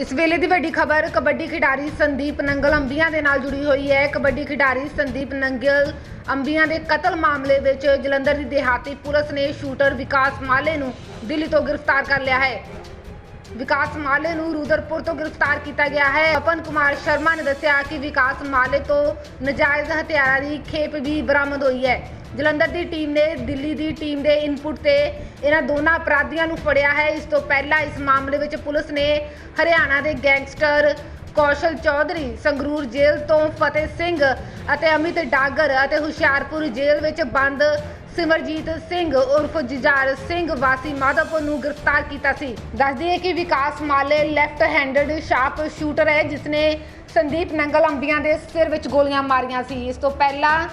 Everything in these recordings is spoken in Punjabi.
ਇਸ ਵੇਲੇ ਦੀ ਵੱਡੀ ਖਬਰ ਕਬੱਡੀ ਖਿਡਾਰੀ ਸੰਦੀਪ ਨੰਗਲ ਅੰਬੀਆਂ ਦੇ ਨਾਲ ਜੁੜੀ ਹੋਈ ਹੈ। ਕਬੱਡੀ ਖਿਡਾਰੀ ਸੰਦੀਪ ਨੰਗਲ ਅੰਬੀਆਂ ਦੇ ਕਤਲ ਮਾਮਲੇ ਵਿੱਚ ਜਲੰਧਰ ਦੀ ਦਿਹਾਤੀ ਪੁਲਿਸ ਨੇ ਸ਼ੂਟਰ ਵਿਕਾਸ ਮਾਲੇ ਨੂੰ ਦਿੱਲੀ ਤੋਂ ਗ੍ਰਿਫਤਾਰ ਕਰ ਲਿਆ ਹੈ। ਵਿਕਾਸ ਮਾਲੇ ਨੂੰ ਰੂਦਰਪੁਰ ਤੋਂ ਗ੍ਰਿਫਤਾਰ ਕੀਤਾ ਗਿਆ ਹੈ। ਅਪਨ ਕੁਮਾਰ ਸ਼ਰਮਾ ਨੇ ਦੱਸਿਆ ਕਿ ਵਿਕਾਸ ਮਾਲੇ ਤੋਂ ਨਜਾਇਜ਼ ਹਥਿਆਰਾਂ ਦੀ ਖੇਪ ਵੀ ਬਰਾਮਦ ਹੋਈ ਹੈ। ਜਲੰਧਰ ਦੀ ਟੀਮ ਨੇ, ਦਿੱਲੀ ਦੀ ਟੀਮ ਦੇ ਇਨਪੁਟ ਤੇ ਇਹਨਾਂ ਦੋਨਾਂ ਅਪਰਾਧੀਆਂ ਨੂੰ ਫੜਿਆ ਹੈ। ਇਸ ਤੋਂ ਪਹਿਲਾਂ ਇਸ ਮਾਮਲੇ ਵਿੱਚ ਪੁਲਿਸ ਨੇ ਹਰਿਆਣਾ ਦੇ ਗੈਂਗਸਟਰ ਕੌਸ਼ਲ ਚੌਧਰੀ, ਸੰਗਰੂਰ ਜੇਲ੍ਹ ਤੋਂ ਫਤਿਹ ਸਿੰਘ ਅਤੇ ਅਮਿਤ ਡਾਗਰ ਅਤੇ ਹੁਸ਼ਿਆਰਪੁਰ ਜੇਲ੍ਹ ਵਿੱਚ ਬੰਦ ਸਿਮਰਜੀਤ ਸਿੰਘ ਉਰਫ ਜੁਝਾਰ ਸਿੰਘ ਵਾਸੀ ਮਾਧੋਪੁਰ ਨੂੰ ਗ੍ਰਿਫਤਾਰ ਕੀਤਾ ਸੀ। ਦੱਸਦੀ ਹੈ ਕਿ Vikas Male left handed sharp shooter ਹੈ, ਜਿਸਨੇ ਸੰਦੀਪ ਨੰਗਲ ਅੰਬੀਆਂ ਦੇ ਸਿਰ ਵਿੱਚ ਗੋਲੀਆਂ ਮਾਰੀਆਂ ਸੀ। ਇਸ ਤੋਂ ਪਹਿਲਾਂ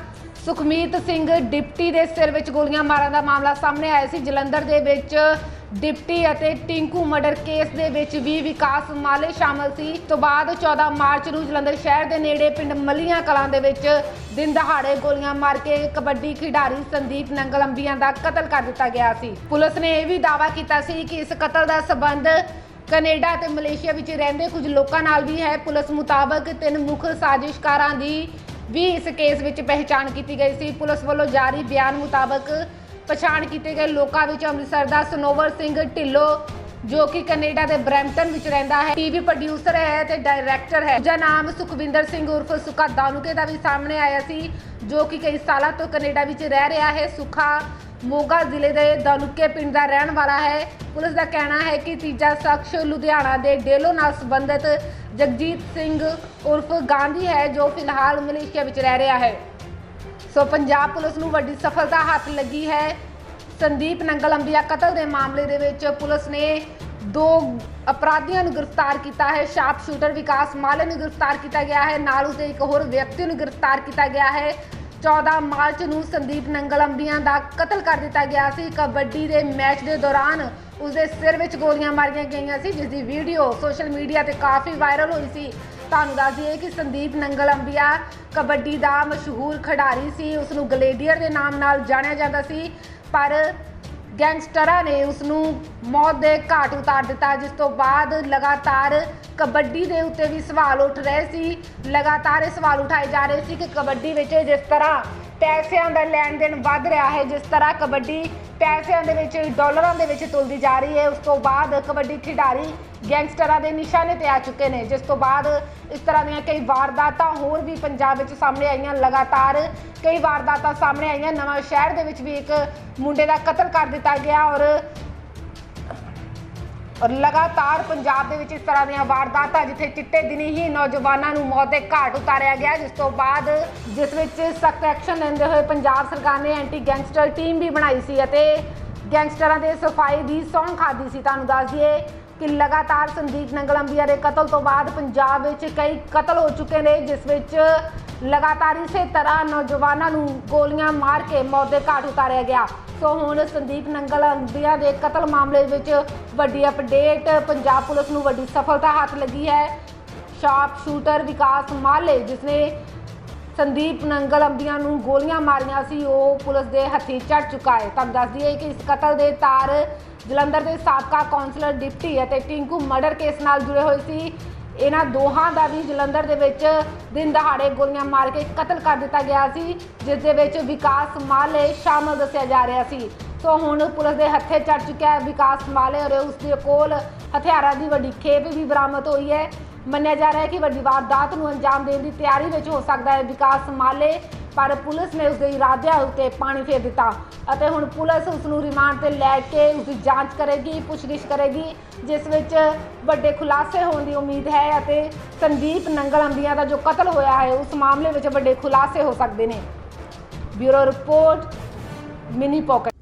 ਸੁਖਮੀਤ ਸਿੰਘ ਡਿਪਟੀ ਦੇ ਸਿਰ ਵਿੱਚ ਗੋਲੀਆਂ ਮਾਰਨ ਦਾ ਮਾਮਲਾ ਸਾਹਮਣੇ ਆਇਆ ਸੀ। ਜਲੰਧਰ ਦੇ ਵਿੱਚ ਡਿਪਟੀ ਅਤੇ ਟਿੰਕੂ ਮਰਡਰ ਕੇਸ ਦੇ ਵਿੱਚ ਵੀ ਵਿਕਾਸ ਮਾਲੇ ਸ਼ਾਮਲ ਸੀ। ਇਸ ਤੋਂ ਬਾਅਦ 14 ਮਾਰਚ ਨੂੰ ਜਲੰਧਰ ਸ਼ਹਿਰ ਦੇ ਨੇੜੇ ਪਿੰਡ ਮਲੀਆਂ ਕਲਾਂ ਦੇ ਵਿੱਚ ਦਿਨ ਦਹਾੜੇ ਗੋਲੀਆਂ ਮਾਰ ਕੇ ਕਬੱਡੀ ਖਿਡਾਰੀ ਸੰਦੀਪ ਨੰਗਲੰਬੀਆਂ ਦਾ ਕਤਲ ਕਰ ਦਿੱਤਾ ਗਿਆ ਸੀ। ਪੁਲਿਸ ਨੇ ਇਹ ਵੀ ਦਾਅਵਾ ਕੀਤਾ ਸੀ ਕਿ ਇਸ ਕਤਲ ਦਾ ਸਬੰਧ ਕੈਨੇਡਾ ਤੇ ਮਲੇਸ਼ੀਆ ਵਿੱਚ ਰਹਿੰਦੇ ਕੁਝ ਲੋਕਾਂ ਨਾਲ ਵੀ ਹੈ। ਪੁਲਿਸ ਮੁਤਾਬਕ ਤਿੰਨ ਮੁੱਖ ਸਾਜ਼ਿਸ਼ਕਾਰਾਂ ਦੀ ਵੀ ਇਸ ਕੇਸ ਵਿੱਚ ਪਹਿਚਾਣ ਕੀਤੀ ਗਈ ਸੀ। ਪੁਲਿਸ ਵੱਲੋਂ ਜਾਰੀ ਬਿਆਨ ਮੁਤਾਬਕ ਪਛਾਣ ਕੀਤੇ ਗਏ ਲੋਕਾਂ ਵਿੱਚ ਅੰਮ੍ਰਿਤਸਰ ਦਾ ਸਨੋਵਰ ਸਿੰਘ ਢਿੱਲੋਂ, ਜੋ ਕਿ ਕੈਨੇਡਾ ਦੇ ਬਰੈਂਪਟਨ ਵਿੱਚ ਰਹਿੰਦਾ ਹੈ ਟੀਵੀ ਪ੍ਰੋਡਿਊਸਰ ਹੈ ਤੇ ਡਾਇਰੈਕਟਰ ਹੈ। ਜਿਹਦਾ ਨਾਮ ਸੁਖਵਿੰਦਰ ਸਿੰਘ ਉਰਫ ਸੁਖਾ ਦਾਨੂਕੇ ਦਾ ਵੀ ਸਾਹਮਣੇ ਆਇਆ ਸੀ, ਜੋ ਕਿ ਕਈ ਸਾਲਾਂ ਤੋਂ ਕੈਨੇਡਾ ਵਿੱਚ ਰਹਿ ਰਿਹਾ ਹੈ। ਸੁਖਾ ਮੋਗਾ ਜ਼ਿਲ੍ਹੇ ਦੇ ਦਾਨੂਕੇ ਪਿੰਡ ਦਾ ਰਹਿਣ ਵਾਲਾ ਹੈ। ਪੁਲਿਸ ਦਾ ਕਹਿਣਾ ਹੈ ਕਿ ਤੀਜਾ ਸ਼ਖਸ ਲੁਧਿਆਣਾ ਦੇ ਡੇਲੋ ਨਾਲ ਸੰਬੰਧਿਤ ਜਗਜੀਤ ਸਿੰਘ ਉਰਫ ਗਾਂਧੀ ਹੈ, ਜੋ ਫਿਲਹਾਲ ਮਲੇਸ਼ੀਆ ਵਿੱਚ ਰਹਿ ਰਿਹਾ ਹੈ। ਸੋ ਪੰਜਾਬ ਪੁਲਿਸ ਨੂੰ ਵੱਡੀ ਸਫਲਤਾ ਹੱਥ ਲੱਗੀ ਹੈ। ਸੰਦੀਪ ਨੰਗਲ ਅੰਬੀਆ ਕਤਲ ਦੇ ਮਾਮਲੇ ਦੇ ਵਿੱਚ ਪੁਲਿਸ ਨੇ ਦੋ ਅਪਰਾਧੀਆਂ ਨੂੰ ਗ੍ਰਿਫਤਾਰ ਕੀਤਾ ਹੈ। ਸ਼ਾਰਪ ਸ਼ੂਟਰ ਵਿਕਾਸ ਮਾਲੇ ਨੂੰ ਗ੍ਰਿਫਤਾਰ ਕੀਤਾ ਗਿਆ ਹੈ। ਨਾਲ ਉਸਦੇ ਇੱਕ ਹੋਰ ਵਿਅਕਤੀ ਨੂੰ ਗ੍ਰਿਫਤਾਰ ਕੀਤਾ ਗਿਆ ਹੈ। 14 ਮਾਰਚ ਨੂੰ ਸੰਦੀਪ ਨੰਗਲ ਅੰਬੀਆਂ ਦਾ ਕਤਲ ਕਰ ਦਿੱਤਾ ਗਿਆ ਸੀ। ਕਬੱਡੀ ਦੇ ਮੈਚ ਦੇ ਦੌਰਾਨ ਉਸਦੇ ਸਿਰ ਵਿੱਚ ਗੋਲੀਆਂ ਮਾਰੀਆਂ ਗਈਆਂ ਸੀ ਜਿਸ ਦੀ ਵੀਡੀਓ ਸੋਸ਼ਲ ਮੀਡੀਆ ਤੇ ਕਾਫੀ ਵਾਇਰਲ ਹੋਈ ਸੀ। ਤੁਹਾਨੂੰ ਦੱਸ ਦਈਏ ਕਿ ਸੰਦੀਪ ਨੰਗਲ ਅੰਬੀਆ ਕਬੱਡੀ ਦਾ ਮਸ਼ਹੂਰ ਖਿਡਾਰੀ ਸੀ। ਉਸ ਨੂੰ ਗਲੇਡੀਅਰ ਦੇ ਨਾਮ ਨਾਲ ਜਾਣਿਆ ਜਾਂਦਾ ਸੀ, ਪਰ ਗੈਂਗਸਟਰਾਂ ਨੇ ਉਸ ਨੂੰ ਮੌਤ ਦੇ ਘਾਟ ਉਤਾਰ ਦਿੱਤਾ, ਜਿਸ ਤੋਂ ਬਾਅਦ ਲਗਾਤਾਰ ਕਬੱਡੀ ਦੇ ਉੱਤੇ ਵੀ ਸਵਾਲ ਉੱਠ ਰਹੇ ਸੀ। ਲਗਾਤਾਰ ਇਹ ਸਵਾਲ ਉਠਾਏ ਜਾ ਰਹੇ ਸੀ ਕਿ ਕਬੱਡੀ ਵਿੱਚ ਜਿਸ ਤਰ੍ਹਾਂ ਪੈਸਿਆਂ ਦਾ ਲੈਣ ਦੇਣ ਵੱਧ ਰਿਹਾ ਹੈ, ਜਿਸ ਤਰ੍ਹਾਂ ਕਬੱਡੀ ਪੈਸਿਆਂ ਦੇ ਵਿੱਚ, ਡਾਲਰਾਂ ਦੇ ਵਿੱਚ ਤੁਲਦੀ ਜਾ ਰਹੀ ਹੈ। ਉਸ ਤੋਂ ਬਾਅਦ ਕਬੱਡੀ ਖਿਡਾਰੀ ਗੈਂਗਸਟਰਾਂ ਦੇ ਨਿਸ਼ਾਨੇ ਤੇ ਆ ਚੁੱਕੇ ਨੇ, ਜਿਸ ਤੋਂ ਬਾਅਦ ਇਸ ਤਰ੍ਹਾਂ ਦੀਆਂ ਕਈ ਵਾਰਦਾਤਾਂ ਹੋਰ ਵੀ ਪੰਜਾਬ ਵਿੱਚ ਸਾਹਮਣੇ ਆਈਆਂ। ਲਗਾਤਾਰ ਕਈ ਵਾਰਦਾਤਾਂ ਸਾਹਮਣੇ ਆਈਆਂ। ਨਵਾਂ ਸ਼ਹਿਰ ਦੇ ਵਿੱਚ ਵੀ ਇੱਕ ਮੁੰਡੇ ਦਾ ਕਤਲ ਕਰ ਦਿੱਤਾ ਗਿਆ ਔਰ ਔਰ ਲਗਾਤਾਰ ਪੰਜਾਬ ਦੇ ਵਿੱਚ ਇਸ ਤਰ੍ਹਾਂ ਦੀਆਂ ਵਾਰਦਾਤਾਂ ਜਿੱਥੇ ਚਿੱਟੇ ਦਿਨੀ ਹੀ ਨੌਜਵਾਨਾਂ ਨੂੰ ਮੌਤ ਦੇ ਘਾਟ ਉਤਾਰਿਆ ਗਿਆ, ਜਿਸ ਤੋਂ ਬਾਅਦ ਜਿਸ ਵਿੱਚ ਸਖਤ ਐਕਸ਼ਨ ਲੈਂਦੇ ਹੋਏ ਪੰਜਾਬ ਸਰਕਾਰ ਨੇ ਐਂਟੀ ਗੈਂਗਸਟਰ ਟੀਮ ਵੀ ਬਣਾਈ ਸੀ ਅਤੇ ਗੈਂਗਸਟਰਾਂ ਦੇ ਸਫ਼ਾਈ ਦੀ ਸੌਂ ਖਾਦੀ ਸੀ। ਤੁਹਾਨੂੰ ਦੱਸ ਦਈਏ ਕਿ ਲਗਾਤਾਰ ਸੰਦੀਪ ਨੰਗਲ ਨੰਗਲੰਬੀਆ ਦੇ ਕਤਲ ਤੋਂ ਬਾਅਦ ਪੰਜਾਬ ਵਿੱਚ ਕਈ ਕਤਲ ਹੋ ਚੁੱਕੇ ਨੇ, ਜਿਸ ਵਿੱਚ ਲਗਾਤਾਰ ਇਸੇ ਤਰ੍ਹਾਂ ਨੌਜਵਾਨਾਂ ਨੂੰ ਗੋਲੀਆਂ ਮਾਰ ਕੇ ਮੌਤ ਦੇ ਘਾਟ ਉਤਾਰਿਆ ਗਿਆ। ਸੋ ਹੁਣ ਸੰਦੀਪ ਨੰਗਲ ਨੰਗਲੰਬੀਆ ਦੇ ਕਤਲ ਮਾਮਲੇ ਵਿੱਚ ਵੱਡੀ ਅਪਡੇਟ ਪੰਜਾਬ ਪੁਲਿਸ ਨੂੰ ਵੱਡੀ ਸਫਲਤਾ ਹੱਥ ਲੱਗੀ ਹੈ। ਸ਼ਾਰਪ ਸ਼ੂਟਰ ਵਿਕਾਸ ਮਾਲੇ ਜਿਸਨੇ ਸੰਦੀਪ ਨੰਗਲ ਅੰਬੀਆਂ ਨੂੰ ਗੋਲੀਆਂ ਮਾਰੀਆਂ ਸੀ, ਉਹ ਪੁਲਿਸ ਦੇ ਹੱਥੀਂ ਚੜ ਚੁੱਕਾ ਹੈ। ਤੁਹਾਨੂੰ ਦੱਸ ਦਈਏ ਕਿ ਇਸ ਕਤਲ ਦੇ ਤਾਰ ਜਲੰਧਰ ਦੇ ਸਾਬਕਾ ਕਾਉਂਸਲਰ ਡਿਪਟੀ ਅਤੇ ਟਿੰਕੂ ਮਰਡਰ ਕੇਸ ਨਾਲ ਜੁੜੇ ਹੋਏ ਸੀ। ਇਹਨਾਂ ਦੋਹਾਂ ਦਾ ਵੀ ਜਲੰਧਰ ਦੇ ਵਿੱਚ ਦਿਨ ਦਹਾੜੇ ਗੋਲੀਆਂ ਮਾਰ ਕੇ ਕਤਲ ਕਰ ਦਿੱਤਾ ਗਿਆ ਸੀ, ਜਿਸ ਦੇ ਵਿੱਚ ਵਿਕਾਸ ਮਾਲੇ ਸ਼ਾਮਲ ਦੱਸਿਆ ਜਾ ਰਿਹਾ ਸੀ। ਸੋ ਹੁਣ ਪੁਲਿਸ ਦੇ ਹੱਥੇ ਚੜ ਚੁੱਕਿਆ ਹੈ ਵਿਕਾਸ ਮਾਲੇ ਔਰ ਉਸ ਦੇ ਕੋਲ ਹਥਿਆਰਾਂ ਦੀ ਵੱਡੀ ਖੇਪ ਵੀ ਬਰਾਮਦ ਹੋਈ ਹੈ। ਮੰਨਿਆ ਜਾ ਰਿਹਾ ਹੈ ਕਿ ਵੱਡੀ ਵਾਰਦਾਤ ਨੂੰ ਅੰਜਾਮ ਦੇਣ ਦੀ ਤਿਆਰੀ ਵਿੱਚ ਹੋ ਸਕਦਾ ਹੈ ਵਿਕਾਸ ਮਾਲੇ ਪਰ ਪੁਲਿਸ ਨੇ ਉਸ ਦੇ ਇਰਾਦਿਆਂ ਉੱਤੇ ਪਾਣੀ ਫੇਰ ਦਿੱਤਾ ਅਤੇ ਹੁਣ ਪੁਲਿਸ ਉਸ ਨੂੰ ਰਿਮਾਂਡ ਤੇ ਲੈ ਕੇ ਉਸ ਦੀ ਜਾਂਚ ਕਰੇਗੀ, ਪੁੱਛਗਿੱਛ ਕਰੇਗੀ, ਜਿਸ ਵਿੱਚ ਵੱਡੇ ਖੁਲਾਸੇ ਹੋਣ ਦੀ ਉਮੀਦ ਹੈ ਅਤੇ ਸੰਦੀਪ ਨੰਗਲ ਅੰਬੀਆਂ ਦਾ ਜੋ ਕਤਲ ਹੋਇਆ ਹੈ, ਉਸ ਮਾਮਲੇ ਵਿੱਚ ਵੱਡੇ ਖੁਲਾਸੇ ਹੋ ਸਕਦੇ ਨੇ। Bureau report, mini pocket.